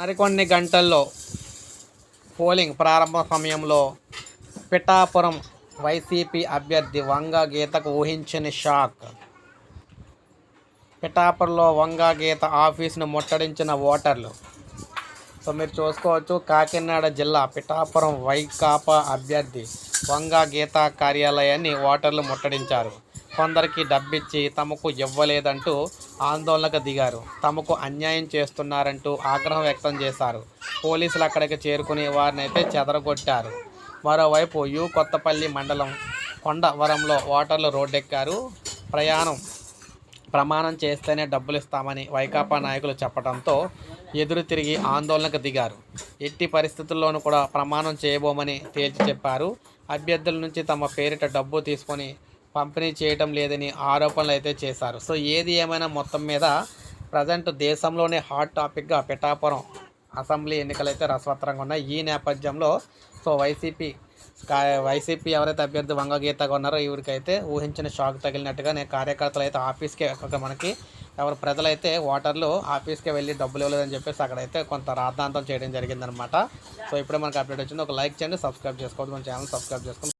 మరికొన్ని గంటల్లో పోలింగ్ ప్రారంభ సమయంలో పిఠాపురం వైసీపీ అభ్యర్థి వంగ గీతకు ఊహించని షాక్. పిఠాపురంలో వంగ గీత ఆఫీసును ముట్టడించిన ఓటర్లు. సో మీరు చూసుకోవచ్చు కాకినాడ జిల్లా పిఠాపురం వైకాపా అభ్యర్థి వంగ గీత కార్యాలయాన్ని ఓటర్లు ముట్టడించారు. కొందరికి డబ్బిచ్చి తమకు ఇవ్వలేదంటూ ఆందోళనకు దిగారు. తమకు అన్యాయం చేస్తున్నారంటూ ఆగ్రహం వ్యక్తం చేశారు. పోలీసులు అక్కడికి చేరుకుని వారిని అయితే చెదరగొట్టారు. మరోవైపు యు కొత్తపల్లి మండలం కొండవరంలో ఓటర్లు రోడ్డెక్కారు. ప్రయాణం ప్రమాణం చేస్తేనే డబ్బులు ఇస్తామని వైకాపా నాయకులు చెప్పడంతో ఎదురు తిరిగి ఆందోళనకు దిగారు. ఎట్టి పరిస్థితుల్లోనూ కూడా ప్రమాణం చేయబోమని తేల్చి చెప్పారు. అభ్యర్థుల నుంచి తమ పేరిట డబ్బు తీసుకొని పంపిణీ చేయటం లేదని ఆరోపణలు అయితే చేశారు. సో ఏది ఏమైనా మొత్తం మీద ప్రజెంట్ దేశంలోనే హాట్ టాపిక్గా పిఠాపురం అసెంబ్లీ ఎన్నికలు అయితే రసవత్తరంగా ఉన్నాయి. ఈ నేపథ్యంలో సో వైసీపీ వైసీపీ ఎవరైతే అభ్యర్థి వంగగీతగా ఉన్నారో ఈవిడికైతే ఊహించిన షాక్ తగిలినట్టుగా నేను కార్యకర్తలు అయితే ఆఫీస్కే ఒక మనకి ఎవరు ప్రజలైతే ఓటర్లు ఆఫీస్కే వెళ్ళి డబ్బులు ఇవ్వలేదని చెప్పేసి అక్కడైతే కొంత రాద్ధాంతం చేయడం జరిగిందనమాట సో ఇప్పుడే మనకు అప్డేట్ వచ్చింది. ఒక లైక్ చేయండి సబ్స్క్రైబ్ చేసుకోవద్దు. మన ఛానల్ సబ్స్క్రైబ్ చేసుకోండి.